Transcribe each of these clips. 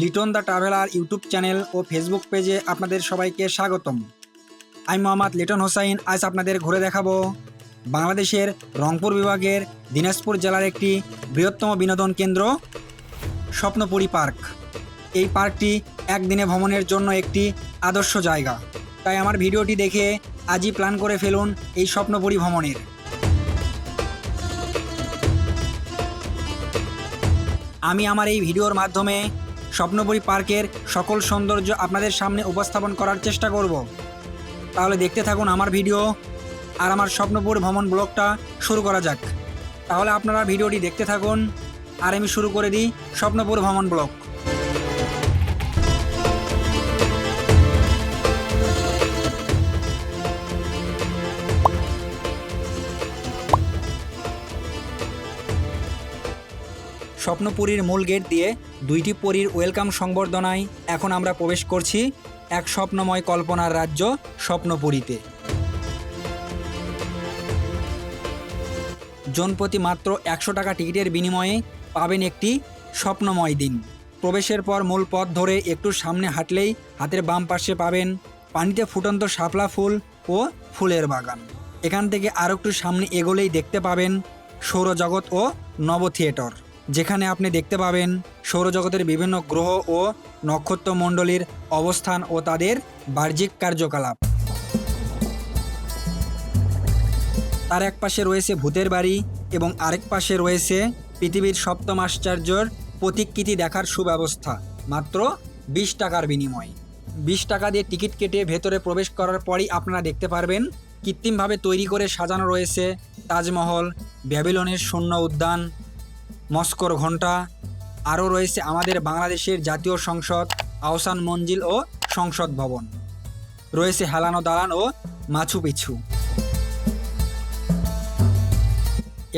Liton the traveller YouTube channel O Facebook পেজে আপনাদের সবাইকে স্বাগতম। আমি মোহাম্মদ লিটন হোসাইন, আজ আপনাদের ঘুরে দেখাবো বাংলাদেশের রংপুর বিভাগের দিনাজপুর জেলার একটি বৃহত্তম বিনোদন কেন্দ্র, স্বপ্নপুরী পার্ক। এই পার্কটি একদিনে ভ্রমণের জন্য একটি আদর্শ জায়গা। তাই আমার ভিডিওটি দেখে আজই প্ল্যান করে ফেলুন এই স্বপ্নপুরী ভ্রমণের। আমি আমার এই ভিডিওর মাধ্যমে স্বপ্নপুরী পার্কের সকল সৌন্দর্য আপনাদের সামনে উপস্থাপন করার চেষ্টা করব। তাহলে দেখতে থাকুন আমার ভিডিও আর আমার স্বপ্নপুর ভ্রমণ ব্লগটা শুরু করা যাক। তাহলে আপনারা ভিডিওটি দেখতে থাকুন আর আমি শুরু করে দিই স্বপ্নপুর ভ্রমণ ব্লগ। স্বপ্নপুরীর মূল গেট দিয়ে দুইটি পরীর ওয়েলকাম সংবর্ধনায় এখন আমরা প্রবেশ করছি এক স্বপ্নময় কল্পনার রাজ্য স্বপ্নপুরীতে। জনপ্রতি মাত্র একশো টাকা টিকিটের বিনিময়ে পাবেন একটি স্বপ্নময় দিন। প্রবেশের পর মূল পথ ধরে একটু সামনে হাঁটলেই হাতের বাম পাশে পাবেন পানিতে ফুটন্ত শাপলা ফুল ও ফুলের বাগান। এখান থেকে আরও একটু সামনে এগোলেই দেখতে পাবেন সৌরজগৎ ও নব থিয়েটার যেখানে আপনি দেখতে পাবেন সৌরজগতের বিভিন্ন গ্রহ ও নক্ষত্রমণ্ডলীর অবস্থান ও তাদের বাহ্যিক কার্যকলাপ। তার এক পাশে রয়েছে ভূতের বাড়ি এবং আরেক পাশে রয়েছে পৃথিবীর সপ্তম আশ্চর্যর প্রতিকৃতি দেখার সুব্যবস্থা, মাত্র বিশ টাকার বিনিময়। বিশ টাকা দিয়ে টিকিট কেটে ভেতরে প্রবেশ করার পরই আপনারা দেখতে পারবেন, কৃত্রিমভাবে তৈরি করে সাজানো রয়েছে তাজমহল, ব্যাবিলনের শূন্য উদ্যান মস্কোর ঘণ্টা। আরও রয়েছে আমাদের বাংলাদেশের জাতীয় সংসদ আহসান মঞ্জিল ও সংসদ ভবন। রয়েছে হেলানো দালান ও মাছু পিছু।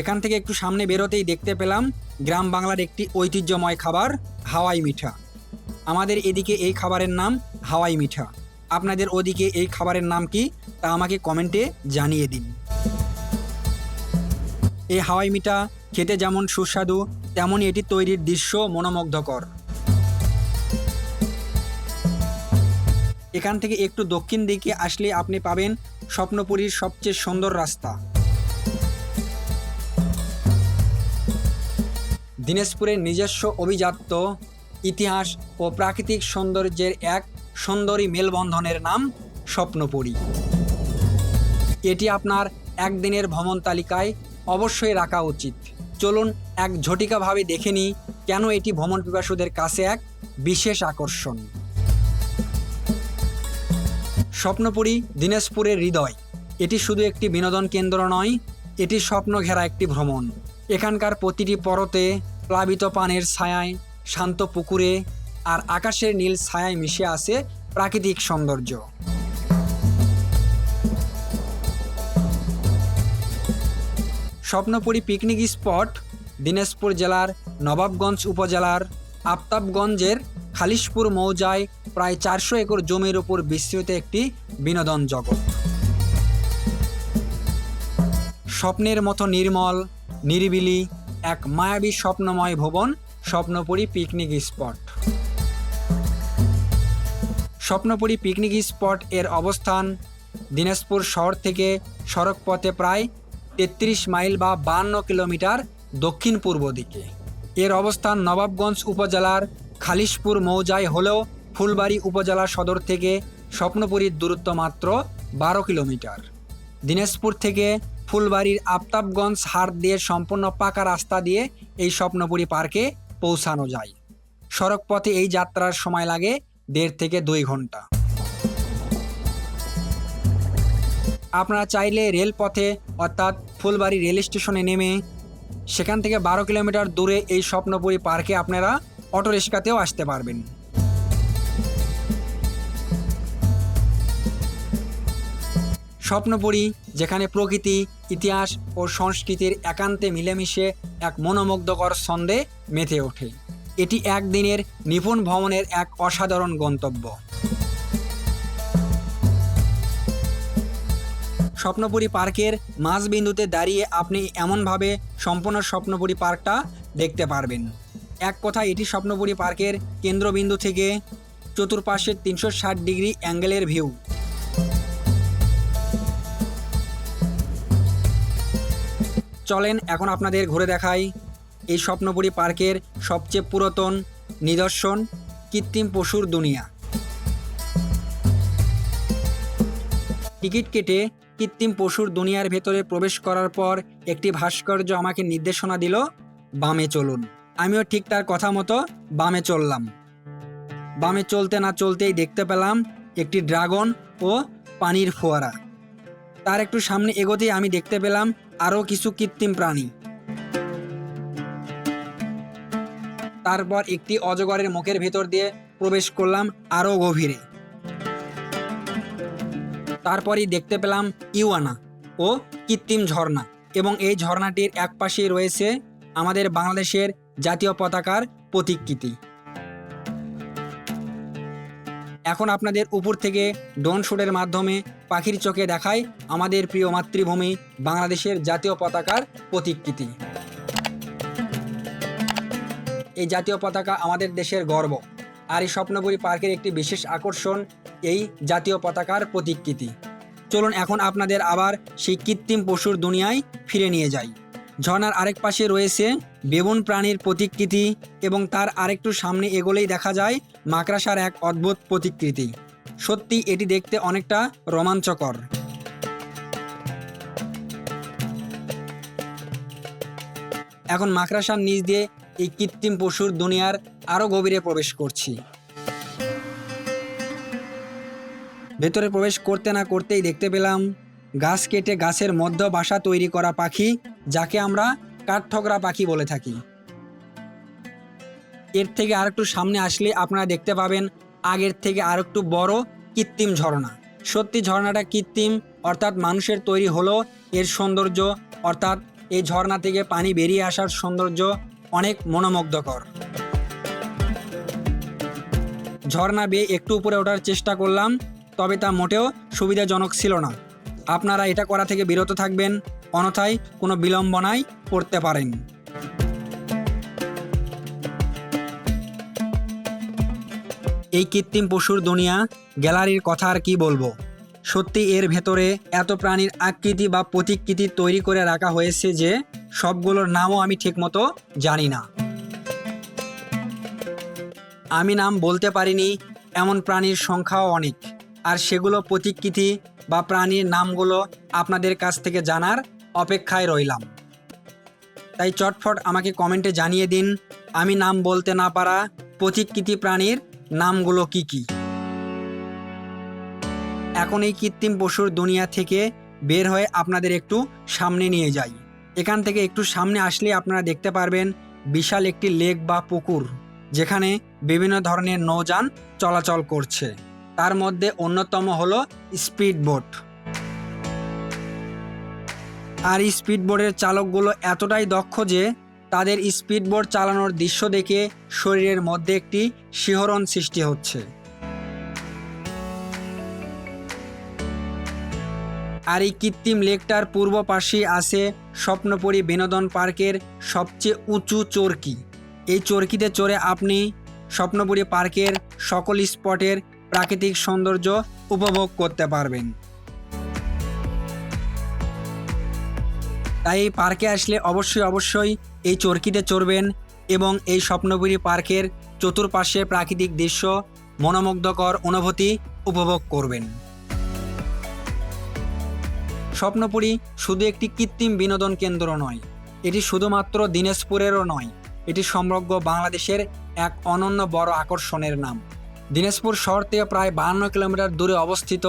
এখান থেকে একটু সামনে বেরোতেই দেখতে পেলাম গ্রাম বাংলার একটি ঐতিহ্যময় খাবার, হাওয়াই মিঠা। আমাদের এদিকে এই খাবারের নাম হাওয়াই মিঠা। আপনাদের ওদিকে এই খাবারের নাম কি তা আমাকে কমেন্টে জানিয়ে দিন। এই হাওয়াই মিঠা খেতে যেমন সুস্বাদু, তেমনই এটি তৈরির দৃশ্য মনোমুগ্ধকর। এখান থেকে একটু দক্ষিণ দিকে আসলে আপনি পাবেন স্বপ্নপুরীর সবচেয়ে সুন্দর রাস্তা। দিনাজপুরের নিজস্ব অভিজাত্য ইতিহাস ও প্রাকৃতিক সৌন্দর্যের এক সুন্দরী মেলবন্ধনের নাম স্বপ্নপুরী। এটি আপনার একদিনের ভ্রমণ তালিকায় অবশ্যই রাখা উচিত। চলুন এক ঝটিকাভাবে দেখে নিই কেন এটি ভ্রমণ পিপাসুদের কাছে এক বিশেষ আকর্ষণ। স্বপ্নপুরী দিনাজপুরের হৃদয়। এটি শুধু একটি বিনোদন কেন্দ্র নয়, এটি স্বপ্ন ঘেরা একটি ভ্রমণ। এখানকার প্রতিটি পরতে, প্লাবিত পানের ছায়ায়, শান্ত পুকুরে আর আকাশের নীল ছায়ায় মিশে আছে প্রাকৃতিক সৌন্দর্য। স্বপ্নপুরী পিকনিক স্পট দিনাজপুর জেলার নবাবগঞ্জ উপজেলার আফতাবগঞ্জের খালিশপুর মৌজায় প্রায় চারশো একর জমির উপর বিস্তৃত একটি বিনোদন জগৎ। স্বপ্নের মতো নির্মল, নিরিবিলি এক মায়াবী স্বপ্নময় ভবন Swapnapuri picnic spot Swapnapuri picnic spot এর অবস্থান দিনাজপুর শহর থেকে সড়ক পথে প্রায় তেত্রিশ মাইল বা বান্ন কিলোমিটার দক্ষিণ পূর্ব দিকে। এর অবস্থান নবাবগঞ্জ উপজেলার খালিশপুর মৌজায় হলেও ফুলবাড়ি উপজেলা সদর থেকে স্বপ্নপুরীর দূরত্ব মাত্র বারো কিলোমিটার। দিনাজপুর থেকে ফুলবাড়ির আফতাবগঞ্জ হাট দিয়ে সম্পূর্ণ পাকা রাস্তা দিয়ে এই স্বপ্নপুরী পার্কে পৌঁছানো যায়। সড়ক পথে এই যাত্রার সময় লাগে দেড় থেকে দুই ঘণ্টা। আপনারা চাইলে রেলপথে, অর্থাৎ ফুলবাড়ি রেল স্টেশনে নেমে সেখান থেকে বারো কিলোমিটার দূরে এই স্বপ্নপুরী পার্কে আপনারা অটো রিক্সাতেও আসতে পারবেন। স্বপ্নপুরী, যেখানে প্রকৃতি, ইতিহাস ও সংস্কৃতির একান্তে মিলেমিশে এক মনোমুগ্ধকর ছন্দে মেতে ওঠে। এটি একদিনের নিপুণ ভ্রমণের এক অসাধারণ গন্তব্য। স্বপ্নপুরী পার্কের মাঝবিন্দুতে দাঁড়িয়ে আপনি এমনভাবে সম্পূর্ণ স্বপ্নপুরী পার্কটা দেখতে পারবেন। এক কথা, এটি স্বপ্নপুরী পার্কের কেন্দ্রবিন্দু থেকে চতুর্পাশে তিনশো ষাট ডিগ্রি অ্যাঙ্গেলের ভিউ। চলেন, এখন আপনাদের ঘুরে দেখাই এই স্বপ্নপুরী পার্কের সবচেয়ে পুরাতন নিদর্শন, কৃত্রিম পশুর দুনিয়া। টিকিট কেটে কৃত্রিম পশুর দুনিয়ার ভেতরে প্রবেশ করার পর একটি ভাস্কর্য আমাকে নির্দেশনা দিল, বামে চলুন। আমিও ঠিক তার কথা মতো বামে চললাম। বামে চলতে না চলতেই দেখতে পেলাম একটি ড্রাগন ও পানির ফোয়ারা। তার একটু সামনে এগোতেই আমি দেখতে পেলাম আরও কিছু কৃত্রিম প্রাণী। তারপর একটি অজগরের মুখের ভেতর দিয়ে প্রবেশ করলাম আরও গভীরে। তারপরই দেখতে পেলাম ইওয়ানা ও কৃত্রিম ঝর্ণা এবং এই ঝর্ণাটির এক পাশেই রয়েছে আমাদের বাংলাদেশের জাতীয় পতাকার প্রতিকৃতি। এখন আপনাদের উপর থেকে ড্রোন শুটের মাধ্যমে পাখির চোখে দেখায় আমাদের প্রিয় মাতৃভূমি বাংলাদেশের জাতীয় পতাকার প্রতিকৃতি। এই জাতীয় পতাকা আমাদের দেশের গর্ব। আর এই স্বপ্নপুরী পার্কের একটি বিশেষ আকর্ষণ এই জাতীয় পতাকার প্রতিকৃতি। চলুন এখন আপনাদের আবার সেই কৃত্রিম পশুর দুনিয়ায় ফিরে নিয়ে যাই। ঝর্নার আরেক পাশে রয়েছে বেবুন প্রাণীর প্রতিকৃতি এবং তার আরেকটু সামনে এগোলেই দেখা যায় মাকড়াসার এক অদ্ভুত প্রতিকৃতি। সত্যি এটি দেখতে অনেকটা রোমাঞ্চকর। এখন মাকড়াসার নিচ দিয়ে এই কৃত্রিম পশুর দুনিয়ার আরও গভীরে প্রবেশ করছি। ভেতরে প্রবেশ করতে না করতেই দেখতে পেলাম গাছ কেটে গাছের মধ্য বাসা তৈরি করা পাখি, যাকে আমরা কাঠঠগরা পাখি বলে থাকি। এর থেকে আর একটু সামনে আসলে আপনারা দেখতে পাবেন, আগের থেকে আরেকটু বড় কৃত্রিম ঝর্ণা। সত্যি ঝর্ণাটা কৃত্রিম, অর্থাৎ মানুষের তৈরি হলো এর সৌন্দর্য, অর্থাৎ এই ঝর্ণা থেকে পানি বেরিয়ে আসার সৌন্দর্য অনেক মনোমুগ্ধকর। ঝর্ণা বেয়ে একটু উপরে ওঠার চেষ্টা করলাম তবে তা মোটেও সুবিধাজনক ছিল না। আপনারা এটা করা থেকে বিরত থাকবেন অনথায় কোনো বিলম্বনায় পড়তে পারেন। এই কৃত্রিম পশুর দুনিয়া, গ্যালারির কথা আর কি বলব? সত্যি এর ভেতরে এত প্রাণীর আকৃতি বা প্রতিকৃতি তৈরি করে রাখা হয়েছে যে, সবগুলোর নামও আমি ঠিকমতো জানি না। আমি নাম বলতে পারিনি, এমন প্রাণীর সংখ্যাও অনেক। আর সেগুলো প্রতিকৃতি বা প্রাণীর নামগুলো আপনাদের কাছ থেকে জানার অপেক্ষায় রইলাম। তাই চটফট আমাকে কমেন্টে জানিয়ে দিন, আমি নাম বলতে না পারা প্রতিকৃতি প্রাণীর নামগুলো কি কি। এখন এই কৃত্রিম পশুর দুনিয়া থেকে বের হয়ে আপনাদের একটু সামনে নিয়ে যাই। এখান থেকে একটু সামনে আসলে আপনারা দেখতে পারবেন বিশাল একটি লেক বা পুকুর, যেখানে বিভিন্ন ধরনের নৌযান চলাচল করছে। তার মধ্যে অন্যতম হল স্পিড বোট। আর স্পিড বোটের চালকগুলো এতটাই দক্ষ যে তাদের স্পিড বোট চালানোর দৃশ্য দেখে শরীরের মধ্যে একটি শিহরণ সৃষ্টি হচ্ছে। আর এই কৃত্রিম লেকটার পূর্ব পাশেই আছে স্বপ্নপুরী বিনোদন পার্কের সবচেয়ে উঁচু চরকি। এই চরকিতে চড়ে আপনি স্বপ্নপুরী পার্কের সকল স্পটের প্রাকৃতিক সৌন্দর্য উপভোগ করতে পারবেন। তাই পার্কে আসলে অবশ্যই অবশ্যই এই চরকিতে চড়বেন এবং এই স্বপ্নপুরী পার্কের চতুর্পাশে প্রাকৃতিক দৃশ্য, মনোমুগ্ধকর অনুভূতি উপভোগ করবেন। স্বপ্নপুরী শুধু একটি কৃত্রিম বিনোদন কেন্দ্র নয়, এটি শুধুমাত্র দিনাজপুরেরও নয়, এটি সমগ্র বাংলাদেশের এক অনন্য বড় আকর্ষণের নাম। দিনাজপুর শহর থেকে প্রায় বাহান্ন কিলোমিটার দূরে অবস্থিত।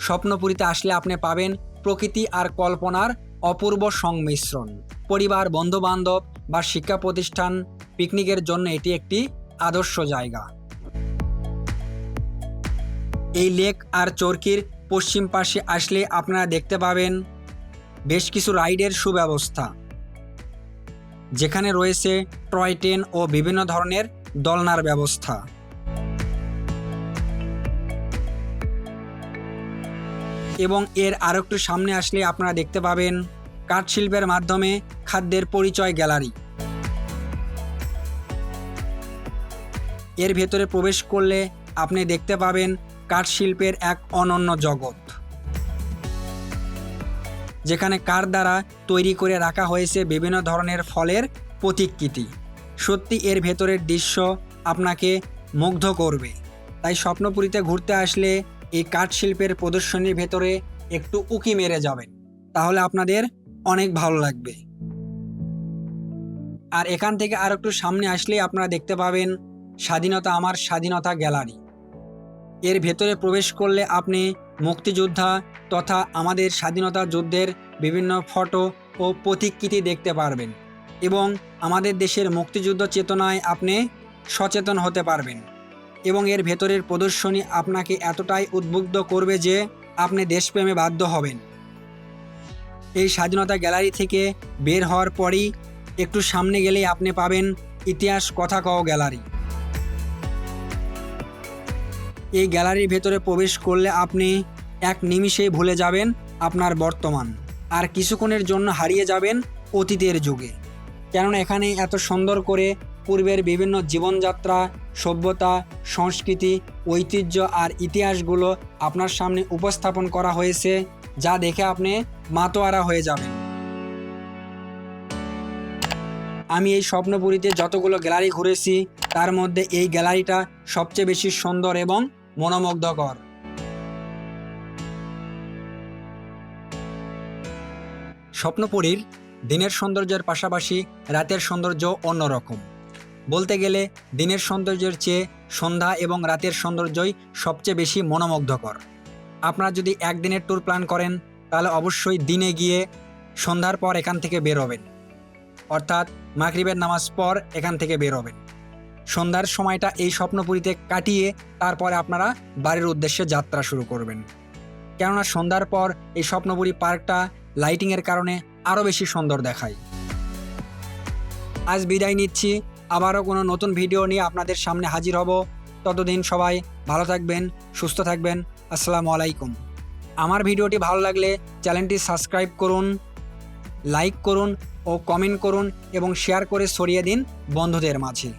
স্বপ্নপুরীতে আসলে আপনি পাবেন প্রকৃতি আর কল্পনার অপূর্ব সংমিশ্রণ। পরিবার, বন্ধুবান্ধব বা শিক্ষা প্রতিষ্ঠান পিকনিকের জন্য এটি একটি আদর্শ জায়গা। এই লেক আর চরকির পশ্চিম পাশে আসলে আপনারা দেখতে পাবেন বেশ কিছু রাইডের সুব্যবস্থা। যেখানে রয়েছে টয় ট্রেন ও বিভিন্ন ধরনের দলনার ব্যবস্থা। এবং এর আরও একটু সামনে আসলে আপনারা দেখতে পাবেন কাঠ শিল্পের মাধ্যমে খাদ্যের পরিচয় গ্যালারি। এর ভেতরে প্রবেশ করলে আপনি দেখতে পাবেন কাঠ শিল্পের এক অনন্য জগৎ। যেখানে কার দ্বারা তৈরি করে রাখা হয়েছে বিভিন্ন ধরনের ফলের প্রতিকৃতি। সত্যি এর ভেতরের দৃশ্য আপনাকে মুগ্ধ করবে। তাই স্বপ্নপুরীতে ঘুরতে আসলে এই কাঠ শিল্পের প্রদর্শনীর ভেতরে একটু উকি মেরে যাবেন তাহলে আপনাদের অনেক ভালো লাগবে। আর এখান থেকে আর একটু সামনে আসলেই আপনারা দেখতে পাবেন স্বাধীনতা আমার স্বাধীনতা গ্যালারি। এর ভেতরে প্রবেশ করলে আপনি মুক্তিযোদ্ধা তথা আমাদের স্বাধীনতা যুদ্ধের বিভিন্ন ফটো ও প্রতিকৃতি দেখতে পারবেন এবং আমাদের দেশের মুক্তিযুদ্ধ চেতনায় আপনি সচেতন হতে পারবেন। এবং এর ভেতরের প্রদর্শনী আপনাকে এতটাই উদ্বুদ্ধ করবে যে আপনি দেশপ্রেমে বাধ্য হবেন। এই স্বাধীনতা গ্যালারি থেকে বের হওয়ার পরই একটু সামনে গেলেই আপনি পাবেন ইতিহাস কথা কও গ্যালারি। এই গ্যালারির ভেতরে প্রবেশ করলে আপনি এক নিমিষেই ভুলে যাবেন আপনার বর্তমান আর কিছুক্ষণের জন্য হারিয়ে যাবেন অতীতের যুগে। কেননা এখানে এত সুন্দর করে পূর্বের বিভিন্ন জীবনযাত্রা, সভ্যতা, সংস্কৃতি, ঐতিহ্য আর ইতিহাসগুলো আপনার সামনে উপস্থাপন করা হয়েছে, যা দেখে আপনি মাতোয়ারা হয়ে যাবেন। আমি এই স্বপ্নপুরীতে যতগুলো গ্যালারি ঘুরেছি, তার মধ্যে এই গ্যালারিটা সবচেয়ে বেশি সুন্দর এবং মনোমুগ্ধকর। স্বপ্নপুরীর দিনের সৌন্দর্যের পাশাপাশি রাতের সৌন্দর্য অন্যরকম। বলতে গেলে দিনের সৌন্দর্যের চেয়ে সন্ধ্যা এবং রাতের সৌন্দর্যই সবচেয়ে বেশি মনোমুগ্ধকর। আপনারা যদি একদিনের ট্যুর প্ল্যান করেন, তাহলে অবশ্যই দিনে গিয়ে সন্ধ্যার পর এখান থেকে বের হবেন। অর্থাৎ মাগরিবের নামাজ পর এখান থেকে বের হবেন। সন্ধ্যার সময়টা এই স্বপ্নপুরীতে কাটিয়ে তারপরে আপনারা বাড়ির উদ্দেশ্যে যাত্রা শুরু করবেন। কেননা সন্ধ্যার পর এই স্বপ্নপুরী পার্কটা লাইটিংয়ের কারণে আরও বেশি সুন্দর দেখায়। আজ বিদায় নিচ্ছি। আবারও কোনো নতুন ভিডিও নিয়ে আপনাদের সামনে হাজির হব। ততদিন সবাই ভালো থাকবেন, সুস্থ থাকবেন। আসসালামু আলাইকুম। আমার ভিডিওটি ভালো লাগলে চ্যানেলটি সাবস্ক্রাইব করুন, লাইক করুন ও কমেন্ট করুন এবং শেয়ার করে ছড়িয়ে দিন বন্ধুদের মাঝে।